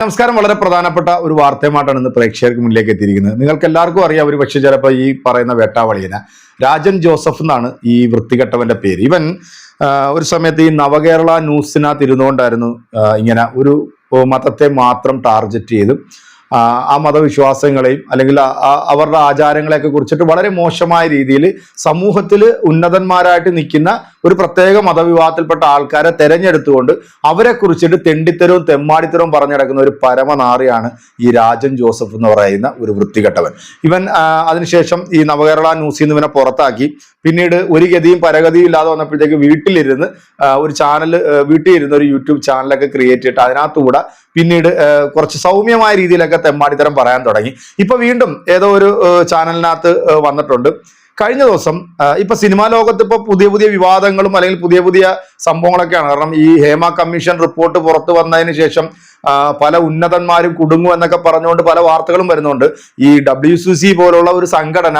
നമസ്കാരം. വളരെ പ്രധാനപ്പെട്ട ഒരു വാർത്തയുമായിട്ടാണ് ഇന്ന് പ്രേക്ഷകർക്ക് മുന്നിലേക്ക് എത്തിയിരിക്കുന്നത്. നിങ്ങൾക്ക് എല്ലാവർക്കും അറിയാം ഒരു പക്ഷേ ചിലപ്പോൾ ഈ പറയുന്ന വേട്ടാവളിയനെ രാജൻ ജോസഫ് എന്നാണ് ഈ വൃത്തികെട്ടവന്റെ പേര്. ഇവൻ ഒരു സമയത്ത് ഈ നവകേരള ന്യൂസിനകത്ത് ഇരുന്നുകൊണ്ടായിരുന്നു ഇങ്ങനെ ഒരു മതത്തെ മാത്രം ടാർഗറ്റ് ചെയ്ത് ആ, മതവിശ്വാസങ്ങളെയും അല്ലെങ്കിൽ അവരുടെ ആചാരങ്ങളെയൊക്കെ കുറിച്ചിട്ട് വളരെ മോശമായ രീതിയിൽ സമൂഹത്തിൽ ഉന്നതന്മാരായിട്ട് നിൽക്കുന്ന ഒരു പ്രത്യേക മതവിഭാഗത്തിൽപ്പെട്ട ആൾക്കാരെ തെരഞ്ഞെടുത്തുകൊണ്ട് അവരെ കുറിച്ചിട്ട് തെണ്ടിത്തരവും തെമ്മാടിത്തരവും പറഞ്ഞു നടക്കുന്ന ഒരു പരമനാറിയാണ് ഈ രാജൻ ജോസഫ് എന്ന് പറയുന്ന ഒരു വൃത്തികെട്ടവൻ. ഇവൻ അതിനുശേഷം ഈ നവകേരള ന്യൂസിൽ നിന്ന് ഇവനെ പുറത്താക്കി. പിന്നീട് ഒരു ഗതിയും പരഗതിയും ഇല്ലാതെ വന്നപ്പോഴത്തേക്ക് വീട്ടിലിരുന്ന് ഒരു ചാനൽ വീട്ടിൽ ഇരുന്ന് ഒരു യൂട്യൂബ് ചാനലൊക്കെ ക്രിയേറ്റ് ചെയ്തിട്ട് അതിനകത്തുകൂടെ പിന്നീട് കുറച്ച് സൗമ്യമായ രീതിയിലൊക്കെ തെമ്മാടിത്തരം പറയാൻ തുടങ്ങി. ഇപ്പൊ വീണ്ടും ഏതോ ഒരു ചാനലിനകത്ത് വന്നിട്ടുണ്ട്. കഴിഞ്ഞ ദിവസം ഇപ്പൊ സിനിമാ ലോകത്ത് ഇപ്പൊ പുതിയ പുതിയ വിവാദങ്ങളും അല്ലെങ്കിൽ പുതിയ പുതിയ സംഭവങ്ങളൊക്കെയാണ്. കാരണം ഈ ഹേമ കമ്മീഷൻ റിപ്പോർട്ട് പുറത്തു വന്നതിന് ശേഷം പല ഉന്നതന്മാരും കുടുങ്ങും എന്നൊക്കെ പറഞ്ഞുകൊണ്ട് പല വാർത്തകളും വരുന്നുണ്ട്. ഈ ഡബ്ല്യു പോലുള്ള ഒരു സംഘടന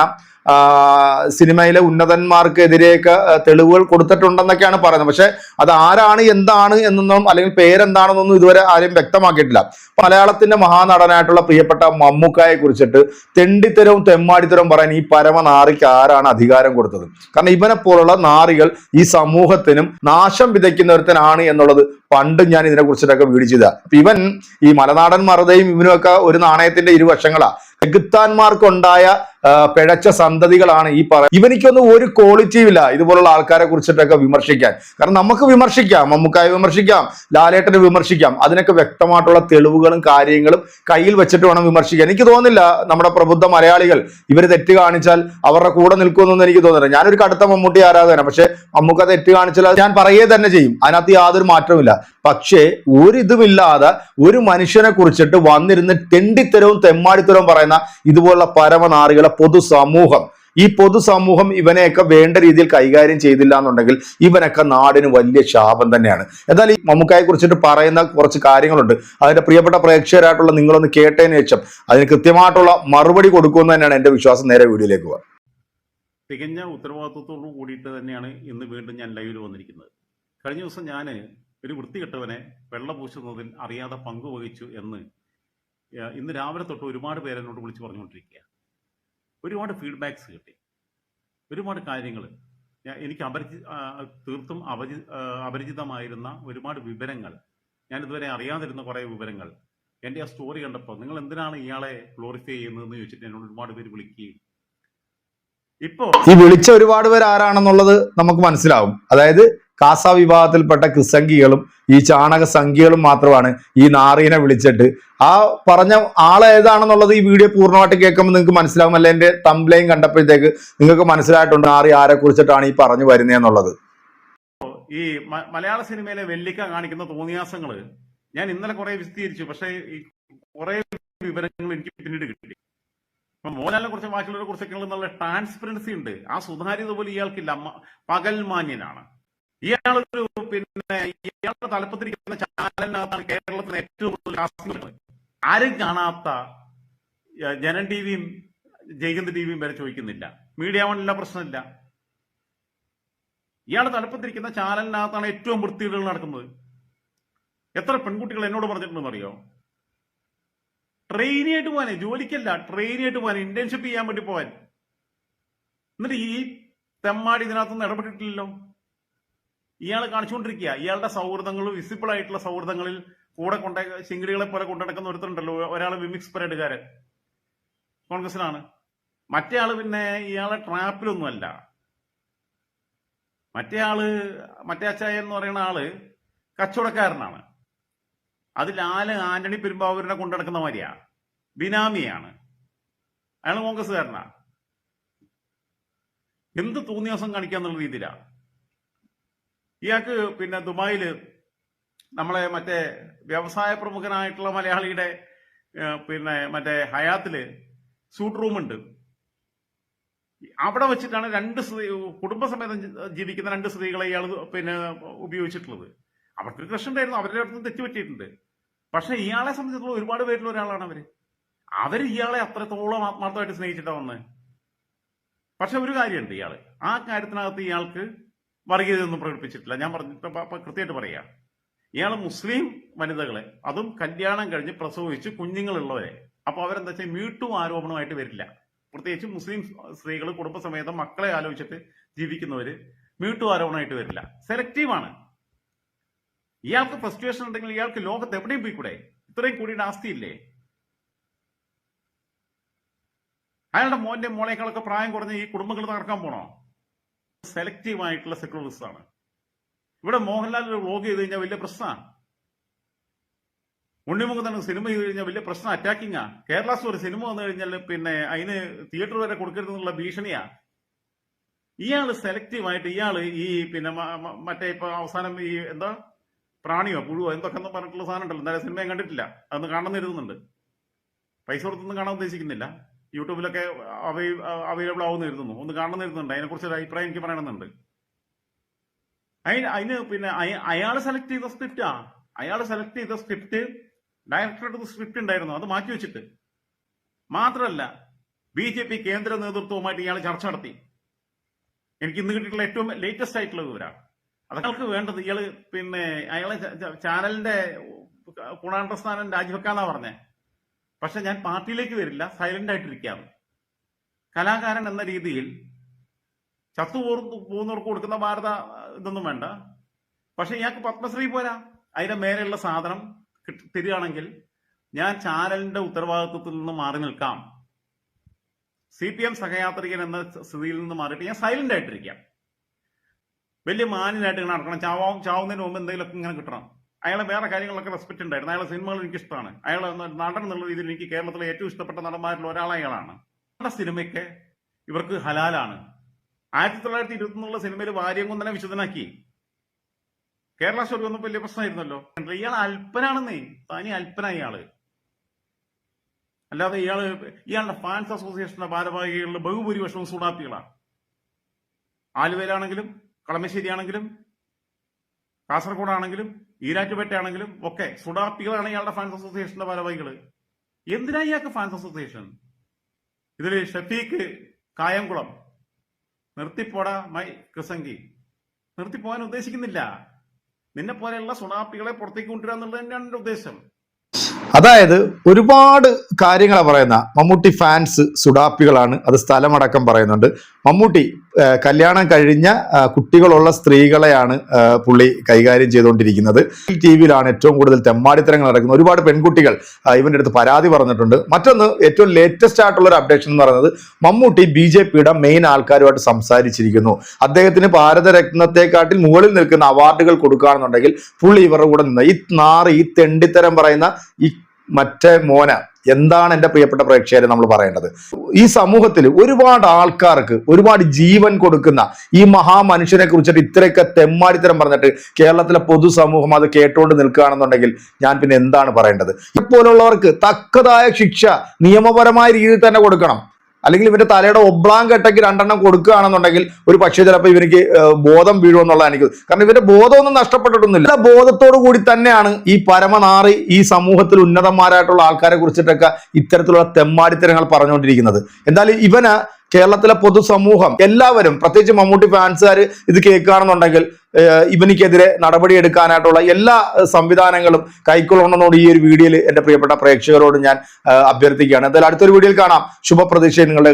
സിനിമയിലെ ഉന്നതന്മാർക്കെതിരെയൊക്കെ തെളിവുകൾ കൊടുത്തിട്ടുണ്ടെന്നൊക്കെയാണ് പറയുന്നത്. പക്ഷെ അത് ആരാണ് എന്താണ് എന്നൊന്നും അല്ലെങ്കിൽ പേരെന്താണെന്നൊന്നും ഇതുവരെ ആരും വ്യക്തമാക്കിയിട്ടില്ല. മലയാളത്തിന്റെ മഹാനടനായിട്ടുള്ള പ്രിയപ്പെട്ട മമ്മൂക്കായെ കുറിച്ചിട്ട് തെണ്ടിത്തരവും തെമ്മാടിത്തരവും പറയാൻ ഈ പരമനാറിക്ക് ആരാണ് അധികാരം കൊടുത്തത്? കാരണം ഇവനെ പോലുള്ള നാറികൾ ഈ സമൂഹത്തിനും നാശം വിതയ്ക്കുന്നവരുത്തനാണ് എന്നുള്ളത് പണ്ട് ഞാൻ ഇതിനെ കുറിച്ചിട്ടൊക്കെ വീടിച്ചത് അപ്പൊ ഇവൻ ഈ മലനാടൻ മറുതയും ഇവനുമൊക്കെ ഒരു നാണയത്തിന്റെ ഇരുവശങ്ങളാ. ചെകുത്താന്മാർക്കുണ്ടായ ആ, പിഴച്ച സന്തതികളാണ് ഈ പറ ഇവനിക്കൊന്നും ഒരു ക്വാളിറ്റിയും ഇല്ല. ഇതുപോലുള്ള ആൾക്കാരെ കുറിച്ചിട്ടൊക്കെ വിമർശിക്കാൻ. കാരണം നമുക്ക് വിമർശിക്കാം. മമ്മൂക്കായെ വിമർശിക്കാം. ലാലേട്ടനെ വിമർശിക്കാം. അതിനൊക്കെ വ്യക്തമായിട്ടുള്ള തെളിവുകളും കാര്യങ്ങളും കയ്യിൽ വെച്ചിട്ട് വേണം വിമർശിക്കാൻ. എനിക്ക് തോന്നുന്നില്ല നമ്മുടെ പ്രബുദ്ധ മലയാളികൾ ഇവർ തെറ്റ് കാണിച്ചാൽ അവരുടെ കൂടെ നിൽക്കുമെന്നൊന്നും എനിക്ക് തോന്നുന്നില്ല. ഞാനൊരു കടുത്ത മമ്മൂട്ടി ആരാധകനാണ്. പക്ഷെ മമ്മൂക്ക തെറ്റ് കാണിച്ചാൽ ഞാൻ പറയേ തന്നെ ചെയ്യും. അതിനകത്ത് യാതൊരു മാറ്റവുമില്ല പക്ഷേ ഒരിതുമില്ലാതെ ഒരു മനുഷ്യനെ കുറിച്ചിട്ട് വന്നിരുന്ന് തെണ്ടിത്തരവും തെമ്മാടിത്തരവും പറയുന്ന ഇതുപോലുള്ള പരമനാറികളെ പൊതുസമൂഹം. ഈ പൊതുസമൂഹം ഇവനെയൊക്കെ വേണ്ട രീതിയിൽ കൈകാര്യം ചെയ്തില്ല എന്നുണ്ടെങ്കിൽ ഇവനൊക്കെ നാടിന് വലിയ ശാപം തന്നെയാണ്. എന്നാൽ ഈ മമ്മൂക്കായെ കുറിച്ചിട്ട് പറയുന്ന കുറച്ച് കാര്യങ്ങളുണ്ട്. അതിന്റെ പ്രിയപ്പെട്ട പ്രേക്ഷകരായിട്ടുള്ള നിങ്ങളൊന്ന് കേട്ടതിന് ശേഷം അതിന് കൃത്യമായിട്ടുള്ള മറുപടി കൊടുക്കുമെന്ന് തന്നെയാണ് എന്റെ വിശ്വാസം. നേരെ വീഡിയോയിലേക്ക് പോകാം. തികഞ്ഞ ഉത്തരവാദിത്വത്തോടു കൂടിയിട്ട് തന്നെയാണ് ഇന്ന് വീണ്ടും ഞാൻ ലൈവിൽ വന്നിരിക്കുന്നത്. കഴിഞ്ഞ ദിവസം ഞാൻ ഒരു വൃത്തികെട്ടവനെ വെള്ളം പൂശുന്നതിൽ അറിയാതെ പങ്കുവഹിച്ചു എന്ന് ഇന്ന് രാവിലെ തൊട്ട് ഒരുപാട് പേരെന്നോട് വിളിച്ച് പറഞ്ഞുകൊണ്ടിരിക്കുക ഒരുപാട് ഫീഡ്ബാക്ക്സ് കിട്ടി. ഒരുപാട് കാര്യങ്ങൾ എനിക്ക് അപരിചി തീർത്തും അപരി അപരിചിതമായിരുന്ന ഒരുപാട് വിവരങ്ങൾ. ഞാൻ ഇതുവരെ അറിയാതിരുന്ന കുറേ വിവരങ്ങൾ. എന്റെ ആ സ്റ്റോറി കണ്ടപ്പോൾ നിങ്ങൾ എന്തിനാണ് ഇയാളെ ഗ്ലോറിഫൈ ചെയ്യുന്നതെന്ന് ചോദിച്ചിട്ട് എന്നോട് ഒരുപാട് പേര് വിളിക്കുകയും ഈ വിളിച്ച ഒരുപാട് പേർ ആരാണെന്നുള്ളത് നമുക്ക് മനസ്സിലാവും. അതായത് കാസ വിഭാഗത്തിൽപ്പെട്ട ക്രിസംഖികളും ഈ ചാണക സംഖ്യകളും മാത്രമാണ് ഈ നാറീനെ വിളിച്ചിട്ട്. ആ പറഞ്ഞ ആൾ ഏതാണെന്നുള്ളത് ഈ വീഡിയോ പൂർണമായിട്ട് കേൾക്കുമ്പോൾ നിങ്ങൾക്ക് മനസ്സിലാവും. അല്ലെ? എന്റെ തംബ്ലയും കണ്ടപ്പോഴത്തേക്ക് നിങ്ങൾക്ക് മനസ്സിലായിട്ടുണ്ട് നാറി ആരെ കുറിച്ചിട്ടാണ് ഈ പറഞ്ഞു വരുന്നത് വരുന്നതെന്നുള്ളത് ഈ മലയാള സിനിമയിലെ വെല്ലിക്ക കാണിക്കുന്ന തോന്നിയാസങ്ങൾ ഞാൻ ഇന്നലെ കുറെ വിശദീകരിച്ചു. പക്ഷേ ഈ കുറെ വിവരങ്ങൾ എനിക്ക് പിന്നീട് കിട്ടി. അപ്പൊ മോഹൻലാലിനെ കുറിച്ച് ബാക്കിയുള്ളവരെ കുറിച്ചൊക്കെ നല്ല ട്രാൻസ്പെറൻസി ഉണ്ട്. ആ സുതാര്യത പോലും ഇയാൾക്കില്ല. പകൽമാന്യനാണ് പകൽ മാന്യനാണ്. ഇയാളൊരു പിന്നെ ഇയാളുടെ തലപ്പത്തിരിക്കുന്ന ചാനലിനകത്താണ് കേരളത്തിന് ഏറ്റവും കൂടുതൽ ആരും കാണാത്ത ജനൻ ടിവിയും ടിവിയും വരെ ചോദിക്കുന്നില്ല. മീഡിയ വണ്ണില്ല പ്രശ്നമില്ല. ഇയാളുടെ തലപ്പത്തിരിക്കുന്ന ചാനലിനകത്താണ് ഏറ്റവും വൃത്തികേടുകൾ നടക്കുന്നത്. എത്ര പെൺകുട്ടികൾ എന്നോട് പറഞ്ഞിട്ടുണ്ടെന്ന് അറിയോ ട്രെയിനിയായിട്ട് പോകാനേ ജോലിക്കല്ല ട്രെയിനിയായിട്ട് പോകാൻ ഇന്റേൺഷിപ്പ് ചെയ്യാൻ വേണ്ടി പോകാൻ എന്നിട്ട് ഈ തെമ്മാടി ഇതിനകത്തൊന്നും ഇടപെട്ടിട്ടില്ലല്ലോ. ഇയാൾ കാണിച്ചുകൊണ്ടിരിക്കുക. ഇയാളുടെ സൗഹൃദങ്ങളും വിസിബിൾ ആയിട്ടുള്ള സൗഹൃദങ്ങളിൽ കൂടെ കൊണ്ട ശിങ്കിടികളെ പോലെ കൊണ്ടുനടക്കുന്ന ഒരുത്തരുണ്ടല്ലോ. ഒരാൾ വിമിക്സ് പരേഡുകാരൻ കോൺഗ്രസിലാണ് മറ്റേ ആൾ പിന്നെ ഇയാളെ ട്രാപ്പിലൊന്നുമല്ല മറ്റേ ആൾ മറ്റേ അച്ചായ എന്ന് പറയുന്ന ആൾ കച്ചവടക്കാരനാണ്. അതിൽ ആൽ ആന്റണി പെരുമ്പാവൂരിനെ കൊണ്ടു നടക്കുന്ന മാതിരിയാ. ബിനാമിയാണ്. അയാൾ കോൺഗ്രസ്സുകാരനാ. എന്ത് തോന്നിയ ദിവസം കാണിക്കാന്നുള്ള രീതിയിലാ. ഇയാൾക്ക് പിന്നെ ദുബായിൽ നമ്മളെ മറ്റേ വ്യവസായ പ്രമുഖനായിട്ടുള്ള മലയാളിയുടെ പിന്നെ മറ്റേ ഹയാത്തിൽ സൂട്ട് റൂമുണ്ട്. അവിടെ വെച്ചിട്ടാണ് രണ്ട് സ്ത്രീ കുടുംബസമേതം ജീവിക്കുന്ന രണ്ട് സ്ത്രീകളെ ഇയാൾ പിന്നെ ഉപയോഗിച്ചിട്ടുള്ളത്. അവർക്ക് ക്രഷ് ഉണ്ടായിരുന്നു അവരുടെ അടുത്ത് തെറ്റുപറ്റിയിട്ടുണ്ട്. പക്ഷെ ഇയാളെ സംബന്ധിച്ചിടത്തോളം ഒരുപാട് പേരിൽ ഒരാളാണ് അവർ. അവർ ഇയാളെ അത്രത്തോളം ആത്മാർത്ഥമായിട്ട് സ്നേഹിച്ചിട്ടാണ് വന്നത് പക്ഷെ ഒരു കാര്യമുണ്ട് ഇയാൾ. ആ കാര്യത്തിനകത്ത് ഇയാൾക്ക് വർഗീയതയൊന്നും പ്രകടിപ്പിച്ചിട്ടില്ല. ഞാൻ പറഞ്ഞിട്ട് കൃത്യമായിട്ട് പറയാം. ഇയാൾ മുസ്ലിം വനിതകളെ. അതും കല്യാണം കഴിഞ്ഞ് പ്രസവിച്ച് കുഞ്ഞുങ്ങളുള്ളവരെ. അപ്പൊ അവരെന്താ വെച്ചാൽ മീട്ടു ആരോപണമായിട്ട് വരില്ല. പ്രത്യേകിച്ച് മുസ്ലിം സ്ത്രീകൾ കുടുംബസമേതം മക്കളെ ആലോചിച്ചിട്ട് ജീവിക്കുന്നവര് മീട്ടു ആരോപണമായിട്ട് വരില്ല. സെലക്റ്റീവാണ്. ഇയാൾക്ക് ഫ്രസ്ട്രേഷൻ ഉണ്ടെങ്കിൽ ഇയാൾക്ക് ലോകത്ത് എവിടെയും പോയിക്കൂടെ ഇത്രയും കൂടി ആസ്തിയില്ലേ? അയാളുടെ മോന്റെ മോളേക്കാളൊക്കെ പ്രായം കുറഞ്ഞ ഈ കുടുംബങ്ങൾ തകർക്കാൻ പോണോ? സെലക്റ്റീവ് ആയിട്ടുള്ള സെക്യുലറിസ്റ്റ് ആണ്. ഇവിടെ മോഹൻലാൽ ഒരു വ്ലോഗ് ചെയ്ത് കഴിഞ്ഞാൽ വലിയ പ്രശ്നമാണ് ഉണ്ണിമുഖത്തിന് സിനിമ ചെയ്ത് കഴിഞ്ഞാൽ വലിയ പ്രശ്നം അറ്റാക്കിങ്ങാ കേരളാസ് ഒരു സിനിമ വന്നു കഴിഞ്ഞാൽ പിന്നെ അതിന് തിയേറ്റർ വരെ കൊടുക്കരുതെന്നുള്ള ഭീഷണിയാ. ഇയാൾ സെലക്റ്റീവ് ആയിട്ട് ഇയാൾ ഈ പിന്നെ മറ്റേ ഇപ്പൊ അവസാനം ഈ എന്താ? പ്രാണിയോ പുഴുവോ എന്തൊക്കെ എന്ന് പറഞ്ഞിട്ടുള്ള സാധനം ഉണ്ടല്ലോ എന്തായാലും സിനിമയും കണ്ടിട്ടില്ല. അതൊന്ന് കാണാൻ കരുതുന്നുണ്ട് പൈസ കൊടുത്തൊന്നും കാണാൻ ഉദ്ദേശിക്കുന്നില്ല. യൂട്യൂബിലൊക്കെ അവൈലബിൾ ആവുന്നിരുന്നു ഒന്ന് കാണണം കരുതുന്നുണ്ട്. അതിനെക്കുറിച്ച് ഒരു അഭിപ്രായം എനിക്ക് പറയണമെന്നുണ്ട്. അതിന് അതിന് പിന്നെ അയാൾ സെലക്ട് ചെയ്ത സ്ക്രിപ്റ്റാ അയാൾ സെലക്ട് ചെയ്ത സ്ക്രിപ്റ്റ് ഡയറക്ടറുടെ സ്ക്രിപ്റ്റ് ഉണ്ടായിരുന്നു. അത് മാറ്റി വെച്ചിട്ട്. മാത്രമല്ല ബി ജെ പി കേന്ദ്ര നേതൃത്വവുമായിട്ട് ഇയാൾ ചർച്ച നടത്തി. എനിക്ക് ഇന്ന് കിട്ടിയിട്ടുള്ള ഏറ്റവും ലേറ്റസ്റ്റ് ആയിട്ടുള്ള വിവരം. അതൊക്കെ വേണ്ടത്. ഇയാൾ പിന്നെ അയാളെ ചാനലിന്റെ കുണാണ്ട സ്ഥാനം രാജിവെക്കാന്നാ പറഞ്ഞേ. പക്ഷെ ഞാൻ പാർട്ടിയിലേക്ക് വരില്ല സൈലന്റ് ആയിട്ടിരിക്കാം കലാകാരൻ എന്ന രീതിയിൽ ചത്തുപോർ പോകുന്നവർക്ക് കൊടുക്കുന്ന ഭാരത ഇതൊന്നും വേണ്ട. പക്ഷെ ഇയാൾക്ക് പത്മശ്രീ പോരാ. അതിന്റെ മേലെയുള്ള സാധനം തരികയാണെങ്കിൽ ഞാൻ ചാനലിന്റെ ഉത്തരവാദിത്വത്തിൽ നിന്ന് മാറി നിൽക്കാം. സി പി എം സഹയാത്രികൻ എന്ന സ്ഥിതിയിൽ നിന്ന് മാറിയിട്ട് ഞാൻ സൈലന്റ് ആയിട്ടിരിക്കാം. വലിയ മാന്യനായിട്ട് ഇങ്ങനെ നടക്കണം. ചാവാ ചാവുന്നതിന് മുമ്പ് എന്തെങ്കിലുമൊക്കെ ഇങ്ങനെ കിട്ടണം. അയാളെ വേറെ കാര്യങ്ങളൊക്കെ റെസ്പെക്ട് ഉണ്ടായിരുന്നു. അയാളെ സിനിമകൾ എനിക്ക് ഇഷ്ടമാണ് നടൻ എന്നുള്ള രീതിയിൽ എനിക്ക് കേരളത്തിലെ ഏറ്റവും ഇഷ്ടപ്പെട്ട നടന്മാരിൽ ഒരാൾ അയാളാണ് നമ്മുടെ സിനിമയ്ക്ക് ഇവർക്ക് ഹലാലാണ്. ആയിരത്തി തൊള്ളായിരത്തി ഇരുപത്തിനുള്ള സിനിമയിൽ വാര്യം കൊണ്ടനെ വിശദനാക്കി. കേരള സ്റ്റോറി ഒന്നും വലിയ പ്രശ്നമായിരുന്നല്ലോ. ഇയാൾ അല്പനാണെന്നേ. തനി അല്പന ഇയാൾ. അല്ലാതെ ഇയാൾ ഇയാളുടെ ഫാൻസ് അസോസിയേഷന്റെ ഭാരവാഹികളുടെ ബഹുഭൂരിപക്ഷവും സുഡാപ്പികളാണ്. ആലുവയിലാണെങ്കിലും കളമശ്ശേരിയാണെങ്കിലും കാസർഗോഡാണെങ്കിലും ഈരാറ്റുപേട്ടയാണെങ്കിലും ഒക്കെ സുഡാപ്പികളാണ് ഇയാളുടെ ഫാൻസ് അസോസിയേഷന്റെ ഭാരവാഹികൾ എന്തിനാ ഇയാൾക്ക് ഫാൻസ് അസോസിയേഷൻ ഇതിൽ ഷഫീഖ് കായംകുളം. നിർത്തിപ്പോടാ മൈ കൃസംഗി. നിർത്തിപ്പോകാൻ ഉദ്ദേശിക്കുന്നില്ല. നിന്നെ പോലെയുള്ള സുണാപ്പികളെ പുറത്തേക്ക് കൊണ്ടുവരിക എന്നുള്ളത് തന്നെയാണ് എന്റെ ഉദ്ദേശം. അതായത് ഒരുപാട് കാര്യങ്ങളാണ് പറയുന്ന മമ്മൂട്ടി ഫാൻസ് സുഡാപ്പികളാണ് അത് സ്ഥലമടക്കം പറയുന്നുണ്ട്. മമ്മൂട്ടി കല്യാണം കഴിഞ്ഞ കുട്ടികളുള്ള സ്ത്രീകളെയാണ് പുള്ളി കൈകാര്യം ചെയ്തുകൊണ്ടിരിക്കുന്നത്. ടി വിയിലാണ് ഏറ്റവും കൂടുതൽ തെമ്മാടിത്തരങ്ങൾ നടക്കുന്നത്. ഒരുപാട് പെൺകുട്ടികൾ ഇവന്റെ അടുത്ത് പരാതി പറഞ്ഞിട്ടുണ്ട്. മറ്റൊന്ന് ഏറ്റവും ലേറ്റസ്റ്റ് ആയിട്ടുള്ള ഒരു അപ്ഡേഷൻ എന്ന് പറയുന്നത് മമ്മൂട്ടി ബി ജെ പിയുടെ മെയിൻ ആൾക്കാരുമായിട്ട് സംസാരിച്ചിരിക്കുന്നു. അദ്ദേഹത്തിന് ഭാരതരത്നത്തെക്കാട്ടിൽ മുകളിൽ നിൽക്കുന്ന അവാർഡുകൾ കൊടുക്കുകയാണെന്നുണ്ടെങ്കിൽ പുള്ളി ഇവരുടെ കൂടെ നിന്ന് ഈ നാറ് ഈ തെണ്ടിത്തരം പറയുന്ന ഈ മറ്റേ മോന എന്താണ് എന്റെ പ്രിയപ്പെട്ട പ്രേക്ഷകരെ നമ്മൾ പറയേണ്ടത്? ഈ സമൂഹത്തിൽ ഒരുപാട് ആൾക്കാർക്ക് ഒരുപാട് ജീവൻ കൊടുക്കുന്ന ഈ മഹാമനുഷ്യനെ കുറിച്ചിട്ട് ഇത്രയൊക്കെ തെമ്മാടിത്തരം പറഞ്ഞിട്ട് കേരളത്തിലെ പൊതുസമൂഹം അത് കേട്ടുകൊണ്ട് നിൽക്കുകയാണെന്നുണ്ടെങ്കിൽ ഞാൻ പിന്നെ എന്താണ് പറയേണ്ടത്? ഇപ്പോലുള്ളവർക്ക് തക്കതായ ശിക്ഷ നിയമപരമായ രീതിയിൽ തന്നെ കൊടുക്കണം. അല്ലെങ്കിൽ ഇവന്റെ തലയുടെ ഒബ്ലാം കെട്ടയ്ക്ക് രണ്ടെണ്ണം കൊടുക്കുകയാണെന്നുണ്ടെങ്കിൽ ഒരു പക്ഷേ ചിലപ്പോൾ ഇവർക്ക് ഏഹ്, ബോധം വീഴുമെന്നുള്ളതാണ് എനിക്ക് കാരണം ഇവന്റെ ബോധമൊന്നും നഷ്ടപ്പെട്ടിട്ടൊന്നുമില്ല. ബോധത്തോടു കൂടി തന്നെയാണ് ഈ പരമനാറി ഈ സമൂഹത്തിൽ ഉന്നതന്മാരായിട്ടുള്ള ആൾക്കാരെ കുറിച്ചിട്ടൊക്കെ ഇത്തരത്തിലുള്ള തെമ്മാടിത്തരങ്ങൾ പറഞ്ഞുകൊണ്ടിരിക്കുന്നത്. എന്തായാലും ഇവന് കേരളത്തിലെ പൊതുസമൂഹം എല്ലാവരും പ്രത്യേകിച്ച് മമ്മൂട്ടി ഫാൻസുകാർ ഇത് കേൾക്കുകയാണെന്നുണ്ടെങ്കിൽ ഇവനിക്കെതിരെ നടപടി എടുക്കാനായിട്ടുള്ള എല്ലാ സംവിധാനങ്ങളും കൈക്കൊള്ളണമെന്നോട് ഈ ഒരു വീഡിയോയിൽ എന്റെ പ്രിയപ്പെട്ട പ്രേക്ഷകരോട് ഞാൻ അഭ്യർത്ഥിക്കുകയാണ്. എന്തായാലും അടുത്തൊരു വീഡിയോയിൽ കാണാം. ശുഭപ്രതീക്ഷ നിങ്ങളുടെ